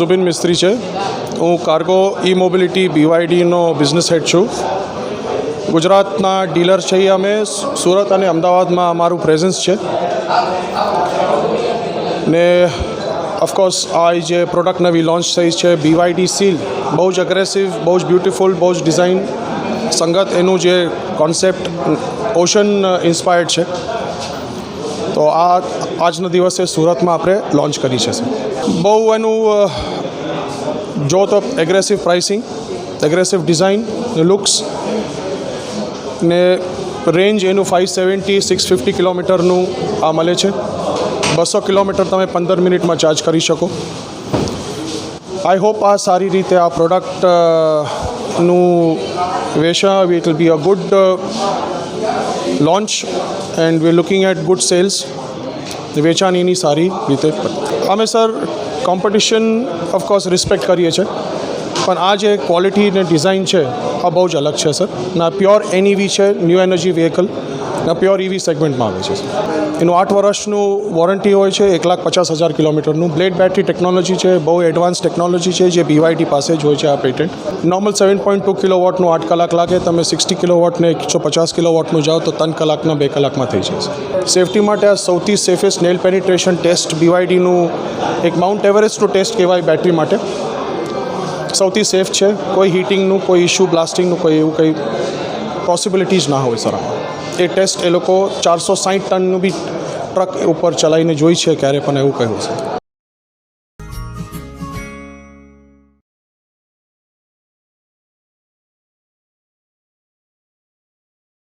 ઝુબિન મિસ્ત્રી છે. હું કાર્ગો ઈ મોબિલિટી બીવાયડીનો બિઝનેસ હેડ છું. ગુજરાતના ડીલર છીએ અમે સુરત અને અમદાવાદમાં અમારું પ્રેઝન્સ છે. ને ઓફકોર્સ આ જે પ્રોડક્ટ નવી લોન્ચ થઈ છે બીવાયડી સીલ બહુ જ અગ્રેસિવ બહુ જ બ્યુટિફુલ બહુ જ ડિઝાઇન સંગત એનું જે કોન્સેપ્ટ ઓશન ઇન્સ્પાયર્ડ છે. તો આ આજના દિવસે સુરતમાં આપણે લોન્ચ કરી છે બહુ એનું જો તો aggressive pricing aggressive design looks ને રેન્જ એનું ફાઇવ સેવન્ટી સિક્સ ફિફ્ટી કિલોમીટરનું આ મળે છે. બસો કિલોમીટર તમે પંદર મિનિટમાં ચાર્જ કરી શકો. આઈ હોપ આ સારી રીતે આ પ્રોડક્ટનું નું વેચા it will be a good launch and we looking at good sales વેચાણીની સારી રીતે અમે સર કોમ્પિટિશન ઓફકોર્સ રિસ્પેક્ટ કરીએ છીએ પણ આ જે ક્વોલિટી ને ડિઝાઇન છે, આ બહુ જ અલગ છે સર ના પ્યોર એનઈવી છે ન્યૂ એનર્જી વ્હીકલ ના પ્યોર ઇવી સેગમેન્ટમાં આવે છે એનું આઠ વર્ષનું વોરંટી હોય છે, એક લાખ પચાસ હજાર કિલોમીટરનું. બ્લેડ બેટરી ટેકનોલોજી છે, બહુ એડવાન્સ ટેકનોલોજી છે, જે બીવાયટી પાસે જ હોય છે આ patent normal seven point two kilo વોટનું આઠ કલાક લાગે, તમે સિક્સટી કિલો વોટને એકસો પચાસ કિલો વોટનું જાઓ, તો ત્રણ કલાકના, બે કલાકમાં થઈ જશે. સેફટી માટે આ સૌથી સેફેસ્ટ નેલ પેનિટ્રેશન ટેસ્ટ બીવાયડીનું એક માઉન્ટ એવરેસ્ટનું ટેસ્ટ કહેવાય બેટરી માટે. સૌથી સેફ છે. કોઈ હીટિંગનું કોઈ ઇશ્યુ બ્લાસ્ટિંગનું કોઈ એવું કંઈ પોસિબિલિટી જ ના હોય સર એ ટેસ્ટ એ લોકો ચારસો સાઠ ટનનું બી ટ્રક ઉપર ચલાવીને જોઈ છે ક્યારે પણ એવું કહ્યું છે.